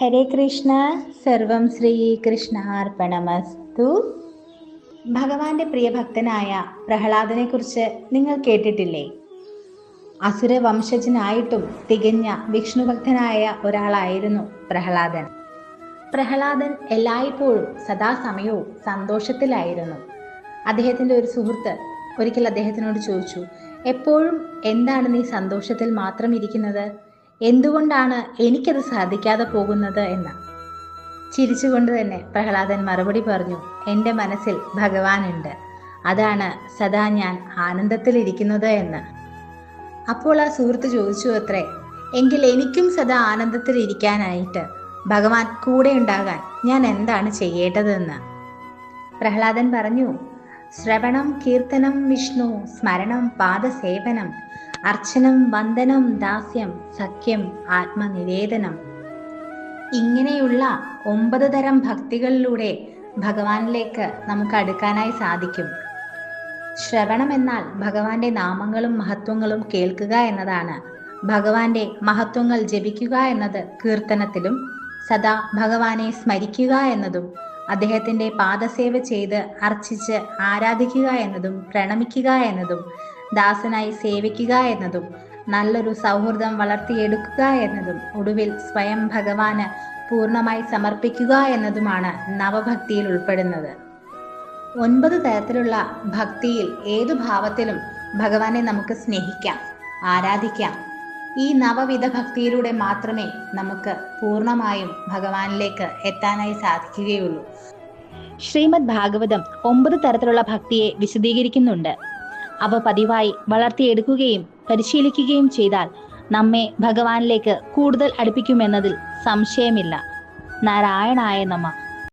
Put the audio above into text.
ഹരേ കൃഷ്ണ. സർവം ശ്രീ കൃഷ്ണാർപ്പണമസ്തു. ഭഗവാന്റെ പ്രിയഭക്തനായ പ്രഹ്ലാദനെ കുറിച്ച് നിങ്ങൾ കേട്ടിട്ടില്ലേ? അസുര വംശജനായിട്ടും തികഞ്ഞ വിഷ്ണുഭക്തനായ ഒരാളായിരുന്നു പ്രഹ്ലാദൻ. പ്രഹ്ലാദൻ എല്ലായ്പ്പോഴും സദാസമയവും സന്തോഷത്തിലായിരുന്നു. അദ്ദേഹത്തിന്റെ ഒരു സുഹൃത്ത് ഒരിക്കൽ അദ്ദേഹത്തിനോട് ചോദിച്ചു എപ്പോഴും എന്താണ് നീ സന്തോഷത്തിൽ മാത്രം ഇരിക്കുന്നത്? എന്തുകൊണ്ടാണ് എനിക്കത് സാധിക്കാതെ പോകുന്നത് എന്ന്? ചിരിച്ചുകൊണ്ട് തന്നെ പ്രഹ്ലാദൻ മറുപടി പറഞ്ഞു എന്റെ മനസ്സിൽ ഭഗവാനുണ്ട്. അതാണ് സദാ ഞാൻ ആനന്ദത്തിലിരിക്കുന്നത് എന്ന്. അപ്പോൾ ആ സുഹൃത്ത് ചോദിച്ചു അത്രേ എങ്കിൽ എനിക്കും സദാ ആനന്ദത്തിലിരിക്കാനായിട്ട് ഭഗവാൻ കൂടെ ഉണ്ടാകാൻ ഞാൻ എന്താണ് ചെയ്യേണ്ടതെന്ന്? പ്രഹ്ലാദൻ പറഞ്ഞു ശ്രവണം കീർത്തനം വിഷ്ണു സ്മരണം പാദസേവനം അർച്ചനം വന്ദനം ദാസ്യം സഖ്യം ആത്മനിവേദനം. ഇങ്ങനെയുള്ള ഒമ്പത് തരം ഭക്തികളിലൂടെ ഭഗവാനിലേക്ക് നമുക്ക് അടുക്കാനായി സാധിക്കും. ശ്രവണം എന്നാൽ ഭഗവാന്റെ നാമങ്ങളും മഹത്വങ്ങളും കേൾക്കുക എന്നതാണ്. ഭഗവാന്റെ മഹത്വങ്ങൾ ജപിക്കുക എന്നത് കീർത്തനത്തിലും സദാ ഭഗവാനെ സ്മരിക്കുക എന്നതും അദ്ദേഹത്തിന്റെ പാദസേവ ചെയ്ത് അർച്ചിച്ച് ആരാധിക്കുക എന്നതും പ്രണമിക്കുക എന്നതും ദാസനായി സേവിക്കുക എന്നതും നല്ലൊരു സൗഹൃദം വളർത്തിയെടുക്കുക എന്നതും ഒടുവിൽ സ്വയം ഭഗവാന് പൂർണമായി സമർപ്പിക്കുക എന്നതുമാണ് നവഭക്തിയിൽ ഉൾപ്പെടുന്നത്. ഒൻപത് തരത്തിലുള്ള ഭക്തിയിൽ ഏതു ഭാവത്തിലും ഭഗവാനെ നമുക്ക് സ്നേഹിക്കാം ആരാധിക്കാം. ഈ നവവിധ ഭക്തിയിലൂടെ മാത്രമേ നമുക്ക് പൂർണമായും ഭഗവാനിലേക്ക് എത്താനായി സാധിക്കുകയുള്ളൂ. ശ്രീമദ് ഭാഗവതം ഒമ്പത് തരത്തിലുള്ള ഭക്തിയെ വിശദീകരിക്കുന്നുണ്ട്. അവ പതിവായി വളർത്തിയെടുക്കുകയും പരിശീലിക്കുകയും ചെയ്താൽ നമ്മെ ഭഗവാനിലേക്ക് കൂടുതൽ അടുപ്പിക്കുമെന്നതിൽ സംശയമില്ല. നാരായണായ നമ.